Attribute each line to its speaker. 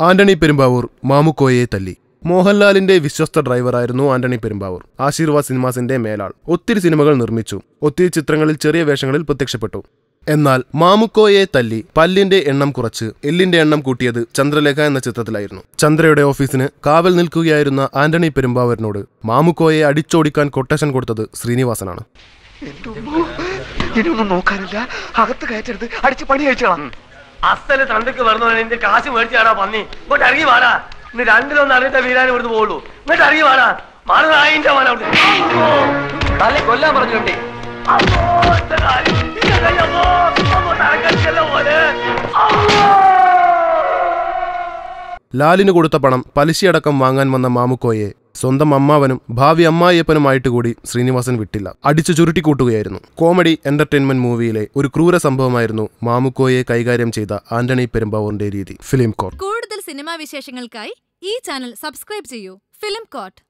Speaker 1: ആന്റണി പെരുമ്പാവൂർ മാമുക്കോയെ തല്ലി. മോഹൻലാലിന്റെ വിശ്വസ്ത ഡ്രൈവറായിരുന്നു ആന്റണി പെരുമ്പാവൂർ. ആശീർവാദ് സിനിമാസിന്റെ മേലാൾ. ഒത്തിരി സിനിമകൾ നിർമ്മിച്ചു. ഒത്തിരി ചിത്രങ്ങളിൽ ചെറിയ വേഷങ്ങളിൽ പ്രത്യക്ഷപ്പെട്ടു. എന്നാൽ മാമുക്കോയെ തല്ലി പല്ലിന്റെ എണ്ണം കുറച്ച് എല്ലിന്റെ എണ്ണം കൂട്ടിയത് ചന്ദ്രലേഖ എന്ന ചിത്രത്തിലായിരുന്നു. ചന്ദ്രയുടെ ഓഫീസിന് കാവൽ നിൽക്കുകയായിരുന്ന ആന്റണി പെരുമ്പാവൂരിനോട് മാമുക്കോയെ അടിച്ചോടിക്കാൻ കൊട്ടേഷൻ കൊടുത്തത് ശ്രീനിവാസനാണ്.
Speaker 2: നോക്കാനില്ല. അകത്ത് കയറ്റരുത്. അടിച്ച് പണി കഴിച്ചോളാം.
Speaker 3: അസൽ തണ്ടക്ക് വരുന്ന എന്റെ കാശ് മേടിച്ചാടാ പന്നി. ഇങ്ങോട്ട് ഇറങ്ങി വാടാ. ഇന്ന് രണ്ടിലൊന്നും അറിഞ്ഞിട്ട വീരാൻ ഇവിടുന്ന് പോകുള്ളൂ ഇങ്ങോട്ട് ഇറങ്ങി വാടാ. മാറുന്നായിന്റെ മോനെ അവിടെ
Speaker 2: തല കൊല്ലാൻ
Speaker 3: പറഞ്ഞു.
Speaker 1: ലാലിന് കൊടുത്ത പണം പലിശയടക്കം വാങ്ങാൻ വന്ന മാമുക്കോയെ സ്വന്തം അമ്മാവനും ഭാവി അമ്മായിയപ്പനുമായിട്ട് കൂടി ശ്രീനിവാസൻ വിട്ടില്ല. അടിച്ചു ചുരുട്ടിക്കൂട്ടുകയായിരുന്നു കോമഡി എന്റർടൈൻമെന്റ് മൂവിയിലെ ഒരു ക്രൂര സംഭവമായിരുന്നു മാമുക്കോയെ കൈകാര്യം ചെയ്ത ആന്റണി പെരുമ്പാവൂറിന്റെ രീതി. ഫിലിം കോർ
Speaker 4: കൂടുതൽ സിനിമാ വിശേഷങ്ങൾക്കായി ഈ ചാനൽ സബ്സ്ക്രൈബ് ചെയ്യൂ. Film coat